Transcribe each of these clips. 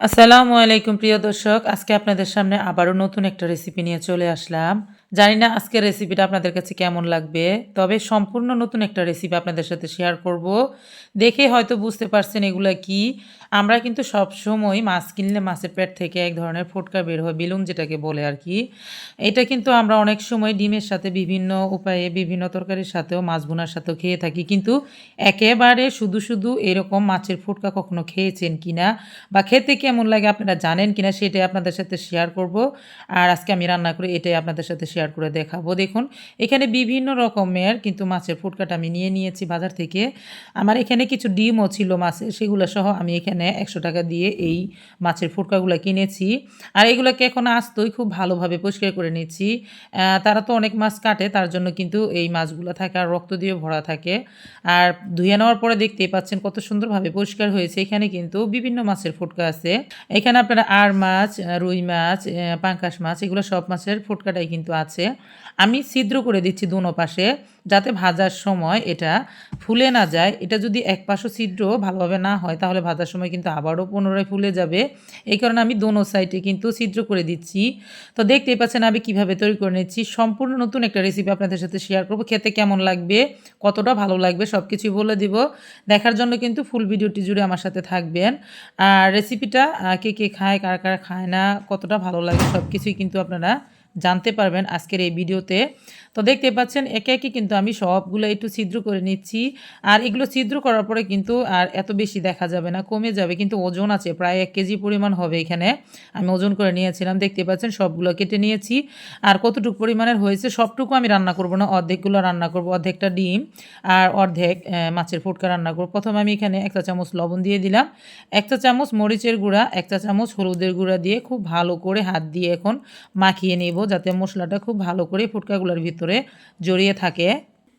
আসসালামু আলাইকুম প্রিয় দর্শক আজকে আপনাদের সামনে আবারও নতুন একটা রেসিপি নিয়ে চলে আসলাম। জানি না আজকের রেসিপিটা আপনাদের কাছে কেমন লাগবে, তবে সম্পূর্ণ নতুন একটা রেসিপি আপনাদের সাথে শেয়ার করব। দেখে হয়তো বুঝতে পারছেন এগুলা কি। আমরা কিন্তু সব সময় মাছ কিনলে মাছের পেট থেকে এক ধরনের ফোটকা বের হয়, বেলুন যেটাকে বলে আর কি। এটা কিন্তু আমরা অনেক সময় ডিমের সাথে বিভিন্ন উপায়ে, বিভিন্ন তরকারির সাথেও, মাছ বোনার সাথেও খেয়ে থাকি। কিন্তু একেবারে শুধু শুধু এরকম মাছের ফুটকা কখনো খেয়েছেন কিনা বা খেতে কেমন লাগে আপনারা জানেন কিনা, সেটাই আপনাদের সাথে শেয়ার করব। আর আজকে আমি রান্না করে এটাই আপনাদের সাথে শেয়ার করে দেখাবো। দেখুন, এখানে বিভিন্ন রকমের কিন্তু মাছের ফুটকাটা আমি নিয়ে নিয়েছি বাজার থেকে। আমার এখানে কিছু ডিমও ছিল মাছের সেগুলো সহ আমি এখানে একশো টাকা দিয়ে এই মাছের ফুটকাগুলো কিনেছি। আর এগুলোকে এখন আসতোই খুব ভালোভাবে পরিষ্কার করে নিচ্ছি। তারা তো অনেক মাছ কাটে, তার জন্য কিন্তু এই মাছগুলো থাকে আর রক্ত দিয়ে ভরা থাকে। আর ধুয়ে নেওয়ার পরে দেখতেই পাচ্ছেন কত সুন্দরভাবে পরিষ্কার হয়েছে। এখানে কিন্তু বিভিন্ন মাছের ফুটকা আছে। এখানে আপনারা আর মাছ, রুই মাছ পাঙ্কাশ মাছ, এগুলো সব মাছের ফুটকাটাই কিন্তু আছে। আমি ছিদ্র করে দিচ্ছি দুনো পাশে যাতে ভাজার সময় এটা ফুলে না যায়। এটা যদি এক পাশও ছিদ্র ভালোভাবে না হয়, তাহলে ভাজার সময় কিন্তু আবারও পুনরায় ফুলে যাবে। এই কারণে আমি দোনো সাইডে কিন্তু ছিদ্র করে দিচ্ছি। তো দেখতেই পাচ্ছেন আমি কীভাবে তৈরি করে নিচ্ছি। সম্পূর্ণ নতুন একটা রেসিপি আপনাদের সাথে শেয়ার করব। খেতে কেমন লাগবে, কতটা ভালো লাগবে সব কিছুই বলে দিব। দেখার জন্য কিন্তু ফুল ভিডিওটি জুড়ে আমার সাথে থাকবেন। আর রেসিপিটা কে কে খায়, কার কার খায় না, কতটা ভালো লাগে সব কিছুই কিন্তু আপনারা জানতে পারবেন আজকের এই ভিডিওতে। তো দেখতে পাচ্ছেন, একে একে কিন্তু আমি সবগুলো একটু ছিদ্র করে নিচ্ছি। আর এগুলো ছিদ্র করার পরে কিন্তু আর এত বেশি দেখা যাবে না, কমে যাবে। কিন্তু ওজন আছে, প্রায় এক কেজি পরিমাণ হবে এখানে। আমি ওজন করে নিয়েছিলাম, দেখতে পাচ্ছেন, সবগুলো কেটে নিয়েছি। আর কতটুকু পরিমাণের হয়েছে সবটুকু আমি রান্না করব না, অর্ধেকগুলো রান্না করব, অর্ধেকটা ডিম আর অর্ধেক মাছের ফুটকা রান্না করব। প্রথমে আমি এখানে একটা চামচ লবণ দিয়ে দিলাম একটা চামচ মরিচের গুঁড়া একটা চামচ হলুদের গুঁড়া দিয়ে খুব ভালো করে হাত দিয়ে এখন মাখিয়ে নেব। যাতে মশলাটা খুব ভালো করে ফুটকাগুলোর ভিতরে জড়িয়ে থাকে।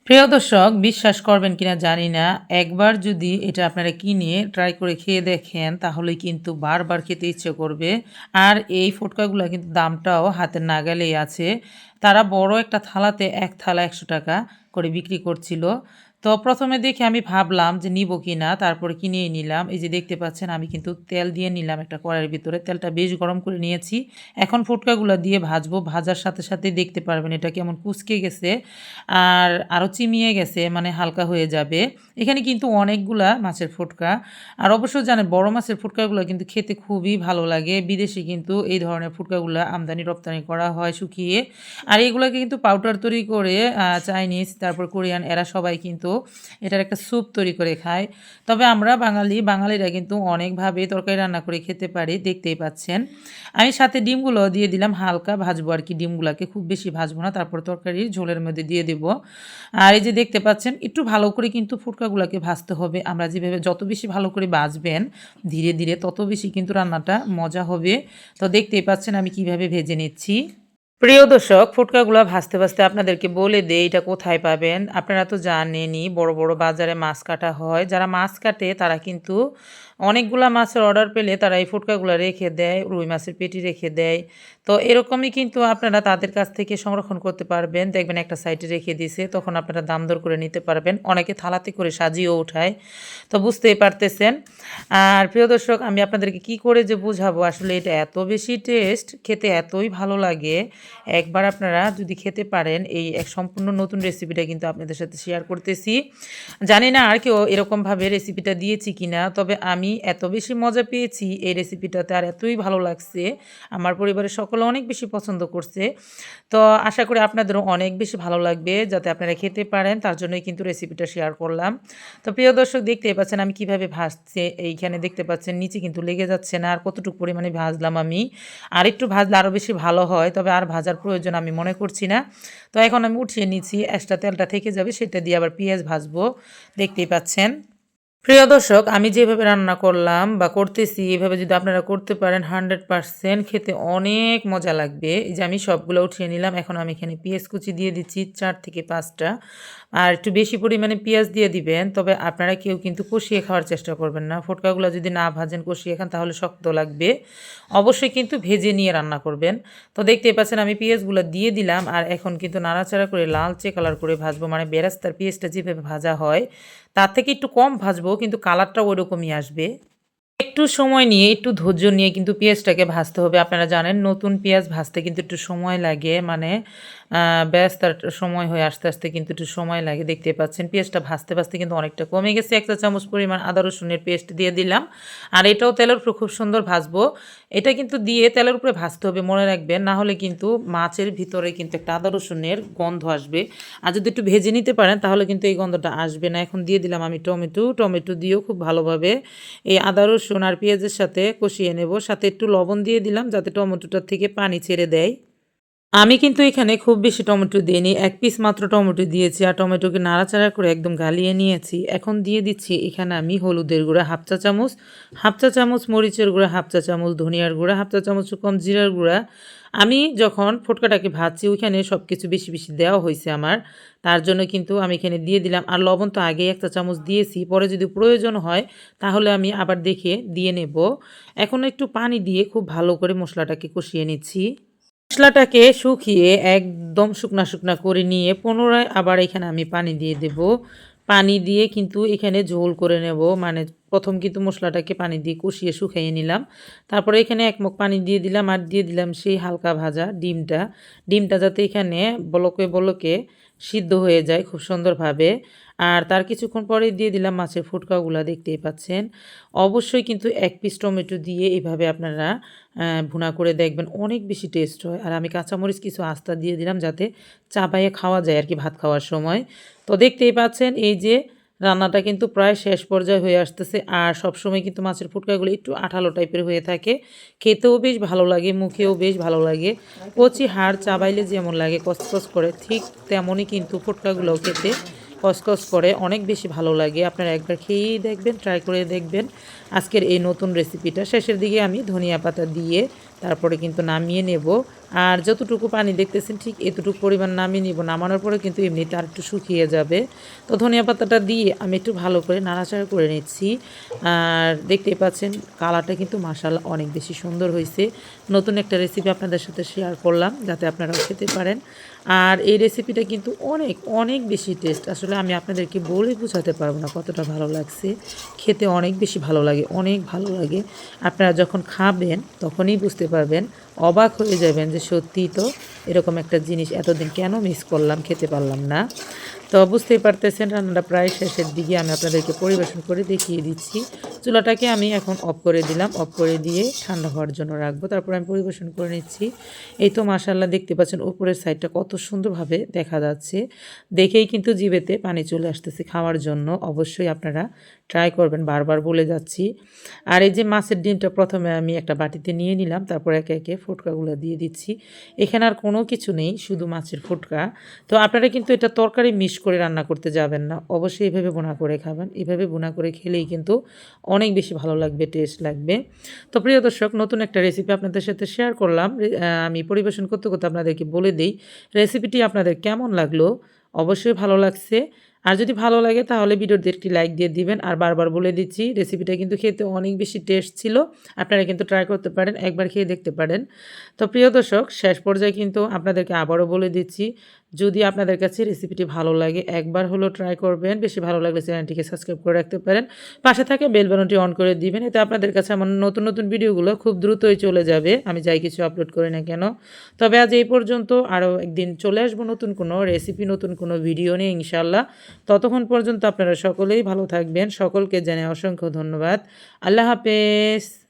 প্রিয় দর্শক, বিশ্বাস করবেন কিনা জানি না। একবার যদি এটা আপনারা কিনে ট্রাই করে খেয়ে দেখেন, তাহলে কিন্তু বারবার খেতে ইচ্ছে করবে। আর এই ফুটকাগুলো কিন্তু দামটাও হাতের নাগালেই আছে। তারা বড় একটা থালাতে এক থালা একশো টাকা করে বিক্রি করছিল। তো প্রথমে দেখে আমি ভাবলাম যে নিব কি না তারপরে কিনেই নিলাম। এই যে দেখতে পাচ্ছেন, আমি কিন্তু তেল দিয়ে নিলাম একটা কড়াইয়ের ভিতরে। তেলটা বেশ গরম করে নিয়েছি। এখন ফুটকাগুলো দিয়ে ভাজবো। ভাজার সাথে সাথে দেখতে পারবেন এটা কেমন কুচকে গেছে আর আরও চিমিয়ে গেছে মানে হালকা হয়ে যাবে। এখানে কিন্তু অনেকগুলা মাছের ফুটকা। আর অবশ্য জানেন, বড় মাছের ফুটকাগুলো কিন্তু খেতে খুবই ভালো লাগে। বিদেশে কিন্তু এই ধরনের ফুটকাগুলো আমদানি রপ্তানি করা হয় শুকিয়ে। আর এগুলোকে কিন্তু পাউডার তৈরি করে চাইনিজ তারপর কোরিয়ান এরা সবাই কিন্তু এটার একটা স্যুপ তৈরি করে খায়। তবে আমরা বাঙালি, বাঙালিরা কিন্তু অনেকভাবে তরকারি রান্না করে খেতে পারি, দেখতেই পাচ্ছেন। আমি সাথে ডিমগুলো দিয়ে দিলাম, হালকা ভাজবো আর কি ডিমগুলোকে, খুব বেশি ভাজবো না, তারপর তরকারির ঝোলের মধ্যে দিয়ে দেব। আর এই যে দেখতে পাচ্ছেন, একটু ভালো করে কিন্তু ফুটকাগুলোকে ভাজতে হবে। আমরা যেভাবে যত বেশি ভালো করে ভাজবেন, ধীরে ধীরে তত বেশি কিন্তু রান্নাটা মজা হবে। তো দেখতেই পাচ্ছেন আমি কীভাবে ভেজে নিচ্ছি। প্রিয় দর্শক ফুটকাগুলো ভাসতে ভাজতে আপনাদেরকে বলে দে এটা কোথায় পাবেন। আপনারা তো জানেনই, বড় বড় বাজারে মাছ কাটা হয়। যারা মাছ কাটে, তারা কিন্তু অনেকগুলা মাছের অর্ডার পেলে তারা এই ফুটকাগুলো রেখে দেয়, রুই মাছের পেটি রেখে দেয়। তো এরকমই কিন্তু আপনারা তাদের কাছ থেকে সংরক্ষণ করতে পারবেন। দেখবেন একটা সাইডে রেখে দিছে তখন আপনারা দাম দর করে নিতে পারবেন। অনেকে থালাতে করে সাজিয়েও উঠায়। তো বুঝতেই পারতেছেন। আর প্রিয় দর্শক, আমি আপনাদেরকে কি করে যে বুঝাবো? আসলে এটা এত বেশি টেস্ট খেতে এতই ভালো লাগে। একবার আপনারা যদি খেতে পারেন, এই এক সম্পূর্ণ নতুন রেসিপিটা কিন্তু আপনাদের সাথে শেয়ার করতেছি। জানি না আর কেউ এরকমভাবে রেসিপিটা দিয়েছি কি না তবে আমি এত বেশি মজা পেয়েছি এই রেসিপিটাতে আর এতই ভালো লাগছে। আমার পরিবারের সকলে অনেক বেশি পছন্দ করছে। তো আশা করি আপনাদেরও অনেক বেশি ভালো লাগবে যাতে আপনারা খেতে পারেন, তার জন্যই কিন্তু রেসিপিটা শেয়ার করলাম। তো প্রিয় দর্শক, দেখতেই পাচ্ছেন আমি কীভাবে ভাজছে, এইখানে দেখতে পাচ্ছেন নিচে কিন্তু লেগে যাচ্ছে না, আর কতটুকু পরিমাণে ভাজলাম আমি। আর একটু ভাজলে আরও বেশি ভালো হয়, তবে আর ভাজার প্রয়োজন আমি মনে করছি না। তো এখন আমি উঠিয়ে নিচ্ছি এক্সট্রা তেলটা থেকে যাবে, সেটা দিয়ে আবার পেঁয়াজ ভাজবো। দেখতেই পাচ্ছেন। প্রিয় দর্শক, আমি যেভাবে রান্না করলাম বা করতেছি, এভাবে যদি আপনারা করতে পারেন, হান্ড্রেড পারসেন্ট খেতে অনেক মজা লাগবে। এই যে আমি সবগুলো উঠিয়ে নিলাম, এখন আমি এখানে পেঁয়াজ কুচি দিয়ে দিচ্ছি চার থেকে পাঁচটা। আর একটু বেশি পরিমাণে পেঁয়াজ দিয়ে দিবেন, তবে আপনারা কেউ কিন্তু কষিয়ে খাওয়ার চেষ্টা করবেন না। ফোটকাগুলো যদি না ভাজেন, কষিয়ে খান, তাহলে শক্ত লাগবে। অবশ্যই কিন্তু ভেজে নিয়ে রান্না করবেন। তো দেখতেই পাচ্ছেন, আমি পেঁয়াজগুলো দিয়ে দিলাম, আর এখন কিন্তু নাড়াচাড়া করে লালচে কালার করে ভাজবো। মানে বেরাস্তার পেঁয়াজটা যেভাবে ভাজা হয় তার থেকে একটু কম ভাজবো, কিন্তু কালারটা ওরকমই আসবে। একটু সময় নিয়ে, একটু ধৈর্য নিয়ে কিন্তু পেঁয়াজটাকে ভাজতে হবে। আপনারা জানেন, নতুন পেঁয়াজ ভাজতে কিন্তু একটু সময় লাগে মানে ব্যাস তার সময় হয়ে আস্তে আস্তে কিন্তু একটু সময় লাগে। দেখতে পাচ্ছেন, পেঁয়াজটা ভাজতে ভাজতে কিন্তু অনেকটা কমে গেছে। এক চা চামচ পরিমাণ আদা রসুনের পেস্ট দিয়ে দিলাম। আর এটাও তেলের খুব সুন্দর ভাজবো। এটা কিন্তু দিয়ে তেলের উপরে ভাজতে হবে, মনে রাখবেন। না হলে কিন্তু মাছের ভিতরে কিন্তু একটা আদা রসুনের গন্ধ আসবে। আর যদি একটু ভেজে নিতে পারেন, তাহলে কিন্তু এই গন্ধটা আসবে না। এখন দিয়ে দিলাম আমি টমেটো। টমেটো দিয়েও খুব ভালোভাবে এই আদা রসুন আর পেঁয়াজের সাথে কষিয়ে নেব। সাথে একটু লবণ দিয়ে দিলাম, যাতে টমেটোটার থেকে পানি ছেড়ে দেয়। আমি কিন্তু এখানে খুব বেশি টমেটো দিইনি, এক পিস মাত্র টমেটো দিয়েছি আর টমেটোকে নাড়াচাড়া করে একদম গালিয়ে নিয়েছি। এখন দিয়ে দিচ্ছি এখানে আমি হলুদের গুঁড়া হাফ চা চামচ, হাফ চা চামচ মরিচের গুঁড়া, হাফ চা চামচ ধনিয়ার গুঁড়া, হাফ চা চামচ কম জিরার গুঁড়া। আমি যখন ফটকাটাকে ভাজছি ওইখানে সব কিছু বেশি বেশি দেওয়া হয়েছে আমার, তার জন্য কিন্তু আমি এখানে দিয়ে দিলাম। আর লবণ তো আগেই একটা চামচ দিয়েছি, পরে যদি প্রয়োজন হয় তাহলে আমি আবার দেখে দিয়ে নেব। এখন একটু পানি দিয়ে খুব ভালো করে মশলাটাকে কষিয়ে নিচ্ছি। মশলাটাকে শুকিয়ে একদম শুকনা শুকনা করে নিয়ে পুনরায় আবার এখানে আমি পানি দিয়ে দেব। পানি দিয়ে কিন্তু এখানে ঝোল করে নেব। মানে প্রথম কিন্তু মশলাটাকে পানি দিয়ে কষিয়ে শুকাইয়ে নিলাম। তারপরে এখানে এক মুখ পানি দিয়ে দিলাম আর দিয়ে দিলাম সেই হালকা ভাজা ডিমটা। ডিমটা যাতে এখানে বলকে বলকে সিদ্ধ হয়ে যায় খুব সুন্দরভাবে। আর তার কিছুক্ষণ পরে দিয়ে দিলাম মাছের ফুটকাগুলো, দেখতেই পাচ্ছেন। অবশ্যই কিন্তু এক পিস টমেটো দিয়ে এইভাবে আপনারা ভুনা করে দেখবেন, অনেক বেশি টেস্ট হয়। আর আমি কাঁচামরিচ কিছু আস্তা দিয়ে দিলাম যাতে চাপাইয়ে খাওয়া যায় আর কি ভাত খাওয়ার সময়। তো দেখতেই পাচ্ছেন এই যে রান্নাটা কিন্তু প্রায় শেষ পর্যায়ে হয়ে আসতেছে। আর সবসময় কিন্তু মাছের ফুটকাগুলো একটু আঠালো টাইপের হয়ে থাকে। খেতেও বেশ ভালো লাগে, মুখেও বেশ ভালো লাগে। কচি হাড় চাবাইলে যেমন লাগে কসকস করে, ঠিক তেমনই কিন্তু ফুটকাগুলোও খেতে কসকস করে অনেক বেশি ভালো লাগে। আপনারা একবার খেয়েই দেখবেন ট্রাই করে দেখবেন। আজকের এই নতুন রেসিপিটা শেষের দিকে আমি ধনিয়া পাতা দিয়ে তারপরে কিন্তু নামিয়ে নেব। আর যতটুকু পানি দেখতেছেন, ঠিক এতটুকু পরিমাণ নামিয়ে নিব। নামানোর পরে কিন্তু এমনিতে আর একটু শুকিয়ে যাবে। তো ধনিয়া পাতাটা দিয়ে আমি একটু ভালো করে নাড়াচাড়া করে নিচ্ছি। আর দেখতেই পাচ্ছেন, কালারটা কিন্তু মাসাল অনেক বেশি সুন্দর হয়েছে। নতুন একটা রেসিপি আপনাদের সাথে শেয়ার করলাম, যাতে আপনারাও খেতে পারেন। আর এই রেসিপিটা কিন্তু অনেক অনেক বেশি টেস্ট আসলে আমি আপনাদেরকে বলে বোঝাতে পারব না কতটা ভালো লাগছে। খেতে অনেক বেশি ভালো লাগে, অনেক ভালো লাগে। আপনারা যখন খাবেন, তখনই বুঝতে পারবেন, অবাক হয়ে যাবেন যে সত্যিই তো এরকম একটা জিনিস এতদিন কেন মিস করলাম খেতে পারলাম না। তো বুঝতেই পারতেছেন, রান্নাটা প্রায় শেষের দিকে আমি আপনাদেরকে পরিবেশন করে দেখিয়ে দিচ্ছি। চুলাটাকে আমি এখন অফ করে দিলাম অফ করে দিয়ে ঠান্ডা হওয়ার জন্য রাখব। তারপর আমি পরিবেশন করে নিচ্ছি। এই তো মাসাল্লাহ দেখতে পাচ্ছেন, উপরের সাইডটা কত সুন্দরভাবে দেখা যাচ্ছে। দেখেই কিন্তু জিবেতে পানি চলে আসতেছে খাওয়ার জন্য। অবশ্যই আপনারা ট্রাই করবেন, বারবার বলে যাচ্ছি। আর এই যে মাছের ডিমটা প্রথমে আমি একটা বাটিতে নিয়ে নিলাম, তারপর একে একে ফুটকাগুলো দিয়ে দিচ্ছি। এখানে আর কোনো কিছু নেই, শুধু মাছের ফুটকা। তো আপনারা কিন্তু এটা তরকারি মিশ করে রান্না করতে যাবেন না। অবশ্যই এভাবে বোনা করে খাবেন। এভাবে বোনা করে খেলেই কিন্তু অনেক বেশি ভালো লাগবে টেস্ট লাগবে। তো প্রিয় দর্শক, নতুন একটা রেসিপি আপনাদের সাথে শেয়ার করলাম। আমি পরিবেশন করতে করতে আপনাদেরকে বলে দিই রেসিপিটি আপনাদের কেমন লাগল? অবশ্যই ভালো লাগছে। আর যদি ভালো লাগে তাহলে ভিডিওতে একটি লাইক দিয়ে দিবেন। আর বারবার বলে দিচ্ছি রেসিপিটা কিন্তু খেতে অনেক বেশি টেস্ট ছিল। আপনারা কিন্তু ট্রাই করতে পারেন, একবার খেয়ে দেখতে পারেন। তো প্রিয় দর্শক, শেষ পর্যায়ে কিন্তু আপনাদেরকে আবারও বলে দিচ্ছি যদি আপনাদের কাছে রেসিপিটি ভালো লাগে, একবার হলো ট্রাই করবেন। বেশি ভালো লাগলে চ্যানেলটিকে সাবস্ক্রাইব করে রাখতে পারেন। পাশে থাকে বেল বাটনটি অন করে দিবেন, এতে আপনাদের কাছে আমার নতুন নতুন ভিডিওগুলো খুব দ্রুতই চলে যাবে। আমি যাই কিছু আপলোড করি না কেন। তবে আজ এই পর্যন্ত আরও একদিন চলে আসব নতুন কোনো রেসিপি নতুন কোনো ভিডিও নিয়ে ইনশাল্লাহ ততক্ষণ পর্যন্ত আপনারা সকলেই ভালো থাকবেন। সকলকে জানে অসংখ্য ধন্যবাদ। আল্লাহ হাফেজ।